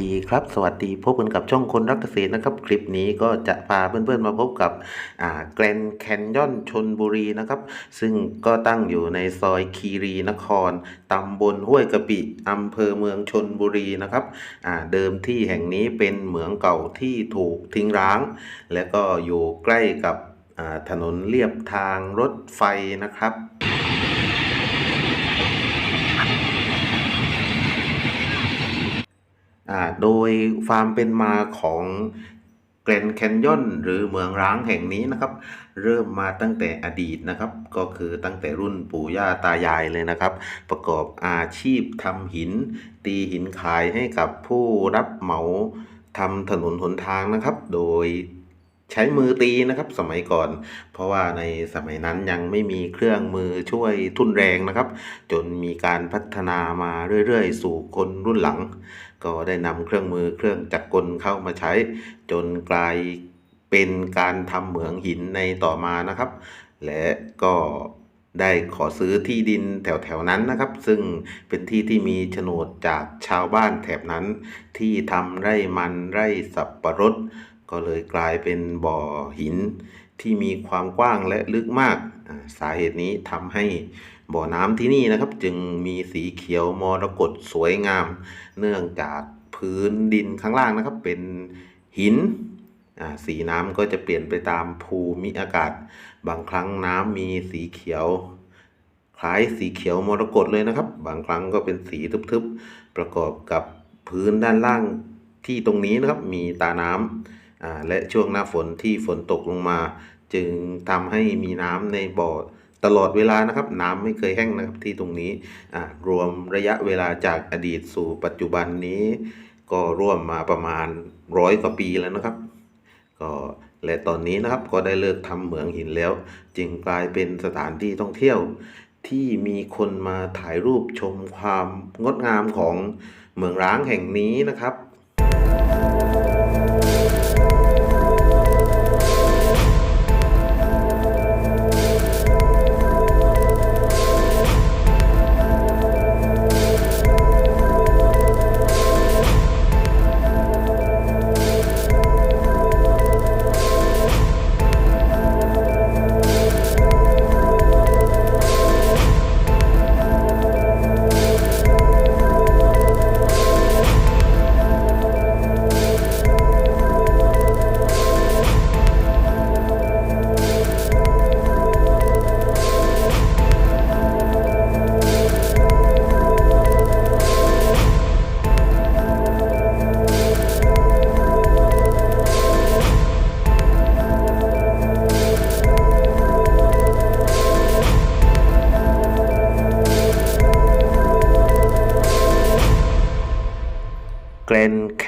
ดีครับ สวัสดีพบกันกับช่องคนรักเกษตรนะครับ คลิปนี้ก็จะพาเพื่อนๆมาพบกับแกรนแคนยอนชนบุรีนะครับ ซึ่งก็ตั้งอยู่ในซอยคีรีนครตำบลห้วยกะปิอำเภอเมืองชนบุรีนะครับเดิมที่แห่งนี้เป็นเหมืองเก่าที่ถูกทิ้งร้าง และก็อยู่ใกล้กับถนนเลียบทางรถไฟนะครับ อ่า โดยความเป็นมาของแกรนแคนยอนหรือเมืองร้างแห่งนี้นะครับ เริ่มมาตั้งแต่อดีตนะครับ ก็คือตั้งแต่รุ่นปู่ย่าตายายเลยนะครับ ประกอบอาชีพทำหิน ตีหินขายให้กับผู้รับเหมาทำถนนหนทางนะครับ โดย ใช้มือตีนะครับสมัยก่อน เพราะว่าในสมัยนั้นยังไม่มีเครื่องมือช่วยทุนแรงนะครับ จนมีการพัฒนามาเรื่อยๆ สู่คนรุ่นหลัง ก็ได้นำเครื่องมือเครื่องจักรกลเข้ามาใช้ จนกลายเป็นการทำเหมืองหินในต่อมานะครับ และก็ได้ขอซื้อที่ดินแถวๆนั้นนะครับ ซึ่งเป็นที่ที่มีโฉนดจากชาวบ้านแถบนั้น ที่ทำไร่มันไร่สับปะรด ก็เลยกลายเป็นบ่อหินที่มีความกว้างและลึกมาก สาเหตุนี้ทำให้บ่อน้ำที่นี่นะครับ จึงมีสีเขียวมรกตสวยงาม เนื่องจากพื้นดินข้างล่างนะครับ เป็นหินสีน้ำก็จะเปลี่ยนไปตามภูมิอากาศ บางครั้งน้ำมีสีเขียว คล้ายสีเขียวมรกตเลยนะครับ บางครั้งก็เป็นสีทึบๆ ประกอบกับพื้นด้านล่างที่ตรงนี้นะครับ มีตาน้ำ และช่วงหน้าฝนที่ฝนตกลงมา จึงทำให้มีน้ำในบ่อตลอดเวลานะครับน้ำไม่เคยแห้งนะครับที่ตรงนี้รวมระยะเวลาจากอดีตสู่ปัจจุบันนี้ ก็ร่วมมาประมาณร้อยกว่าปีแล้วนะครับ ก็และตอนนี้นะครับก็ได้เลิกทำเหมืองหินแล้ว จึงกลายเป็นสถานที่ท่องเที่ยวที่มีคนมาถ่ายรูปชมความงดงามของเมืองร้างแห่งนี้นะครับ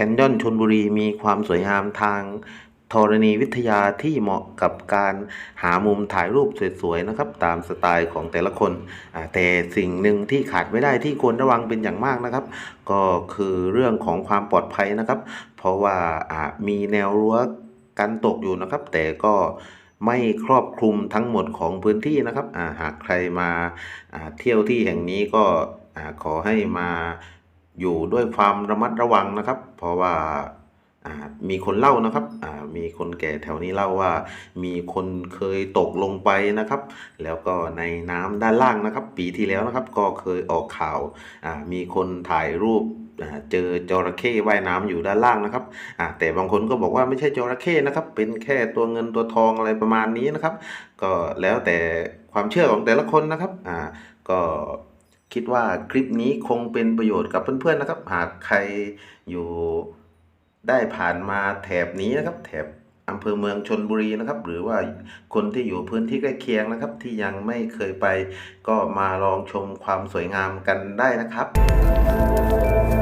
คนยอนชนบุรีมีความสวยงามทางธรณีวิทยาที่เหมาะกับการหามุมถ่ายรูปสวยๆนะครับ ตามสไตล์ของแต่ละคน แต่สิ่งหนึ่งที่ขาดไม่ได้ที่ควรระวังเป็นอย่างมากนะครับ ก็คือเรื่องของความปลอดภัยนะครับ เพราะว่ามีแนวรั้วกันตกอยู่นะครับ แต่ก็ไม่ครอบคลุมทั้งหมดของพื้นที่นะครับาหากใครมาาเที่ยวที่แห่งนี้ก็อขอให้มา อยู่ด้วยความระมัดระวังนะครับ เพราะว่ามีคนเล่านะครับ มีคนแก่แถวนี้เล่าว่า มีคนเคยตกลงไปนะครับ แล้วก็ในน้ำด้านล่างนะครับ ปีที่แล้วนะครับ ก็เคยออกข่าว มีคนถ่ายรูปเจอจระเข้ว่ายน้ำอยู่ด้านล่างนะครับ แต่บางคนก็บอกว่าไม่ใช่จระเข้นะครับ เป็นแค่ตัวเงินตัวทองอะไรประมาณนี้นะครับ ก็แล้วแต่ความเชื่อของแต่ละคนนะครับ ก็ คิดว่าคลิปนี้คงเป็นประโยชน์กับเพื่อนๆนะครับ หากใครอยู่ได้ผ่านมาแถบนี้นะครับ แถบอำเภอเมืองชนบุรีนะครับ หรือว่าคนที่อยู่พื้นที่ใกล้เคียงนะครับ ที่ยังไม่เคยไป ก็มาลองชมความสวยงามกันได้นะครับ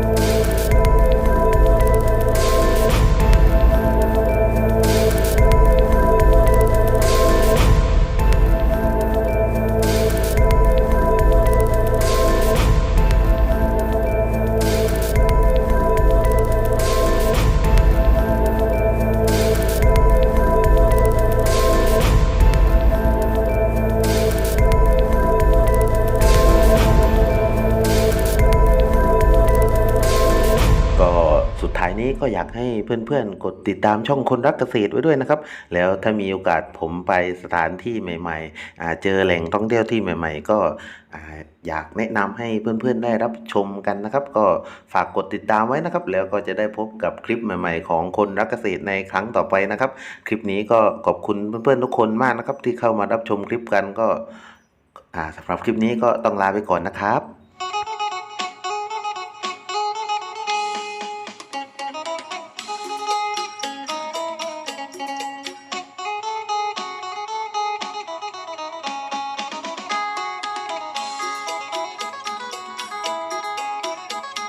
นี้ก็อยากให้เพื่อนๆ กดติดตามช่องคนรักเกษตรไว้ด้วยนะครับ แล้วถ้ามีโอกาสผมไปสถานที่ใหม่ๆ เจอแหล่งท่องเที่ยวที่ใหม่ๆ ก็อยากแนะนำให้เพื่อนๆ ได้รับชมกันนะครับ ก็ฝากกดติดตามไว้นะครับ แล้วก็จะได้พบกับคลิปใหม่ ๆ ของคนรักเกษตรในครั้งต่อไปนะครับ คลิปนี้ก็ขอบคุณเพื่อนๆ ทุกคนมากนะครับ ที่เข้ามารับชมคลิปกันก็สำหรับคลิปนี้ก็ต้องลาไปก่อนนะครับ